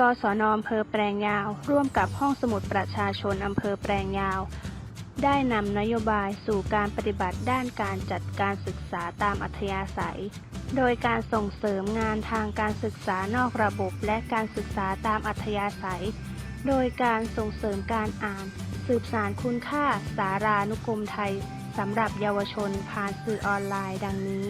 กศนอำเภอแปลงยาว ร่วมกับห้องสมุดประชาชนอำเภอแปลงยาว ได้นำนโยบายสู่การปฏิบัติด้านการจัดการศึกษาตามอัธยาศัย โดยการส่งเสริมงานทางการศึกษานอกระบบและการศึกษาตามอัธยาศัย โดยการส่งเสริมการอ่าน สืบสารคุณค่าสารานุกรมไทยสำหรับเยาวชนผ่านสื่อออนไลน์ดังนี้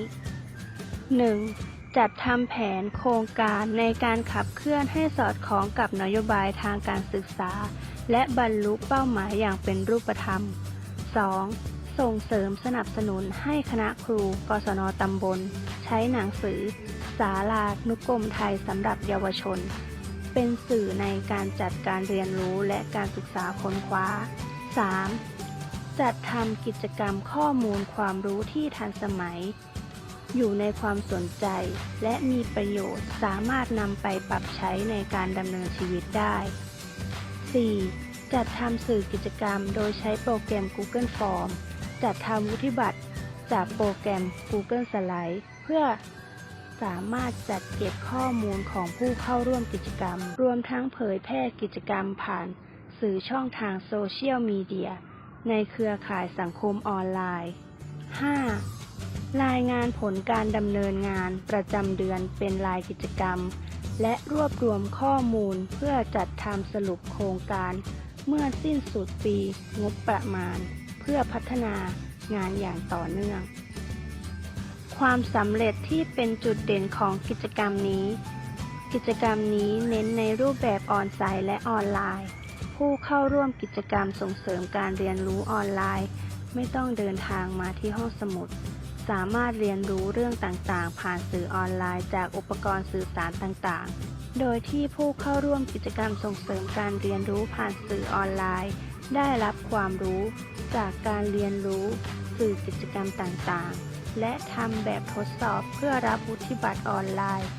1. จัดทำแผนโครงการในการขับเคลื่อนให้สอดคล้องกับนโยบายทางการศึกษา และบรรลุเป้าหมายอย่างเป็นรูปธรรม 2. ส่งเสริมสนับสนุนให้คณะครู กศนตำบล ใช้หนังสือ สารานุกรมไทยสำหรับเยาวชน เป็นสื่อในการจัดการเรียนรู้และการศึกษาค้นคว้า 3. จัดทำกิจกรรมข้อมูลความรู้ที่ทันสมัย อยู่ในความสนใจ และมีประโยชน์สามารถนำไปปรับใช้ในการดำเนินชีวิตได้ 4. จัดทำสื่อกิจกรรมโดยใช้โปรแกรม Google Form จัดทำวุฒิบัตรจากโปรแกรม Google Slide เพื่อสามารถจัดเก็บข้อมูลของผู้เข้าร่วมกิจกรรม รวมทั้งเผยแพร่กิจกรรมผ่านสื่อช่องทางโซเชียลมีเดียในเครือข่ายสังคมออนไลน์ 5. รายงานผลการดำเนินงานประจำเดือนเป็นรายกิจกรรม และรวบรวมข้อมูลเพื่อจัดทำสรุปโครงการ เมื่อสิ้นสุดปีงบประมาณ เพื่อพัฒนางานอย่างต่อเนื่อง ความสำเร็จที่เป็นจุดเด่นของกิจกรรมนี้ กิจกรรมนี้เน้นในรูปแบบออนไซต์และออนไลน์ ผู้เข้าร่วมกิจกรรมส่งเสริมการเรียนรู้ออนไลน์ ไม่ต้องเดินทางมาที่ห้องสมุด สามารถเรียนรู้เรื่องต่างๆ ผ่านสื่อออนไลน์จากอุปกรณ์สื่อสารต่างๆ โดยที่ผู้เข้าร่วมกิจกรรมส่งเสริมการเรียนรู้ผ่านสื่อออนไลน์ ได้รับความรู้ จากการเรียนรู้ สื่อกิจกรรมต่างๆ และทำแบบทดสอบเพื่อรับวุฒิบัตรออนไลน์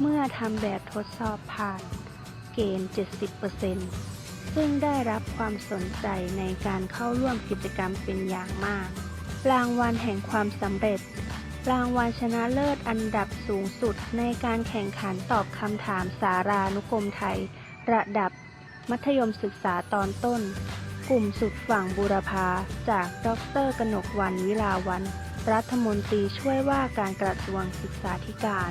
เมื่อทำแบบทดสอบผ่าน เกณฑ์ 70%ซึ่งได้รับความสนใจในการเข้าร่วมกิจกรรมเป็นอย่างมาก รางวัลแห่งความสำเร็จ รางวัลชนะเลิศอันดับสูงสุดในการแข่งขันตอบคำถามสารานุกรมไทย ระดับ มัธยมศึกษาตอนต้น กลุ่มสุดฝั่งบูรพาจากดรกนกวันวิลาวัน รัฐมนตรีช่วยว่าการกระทรวงศึกษาธิการ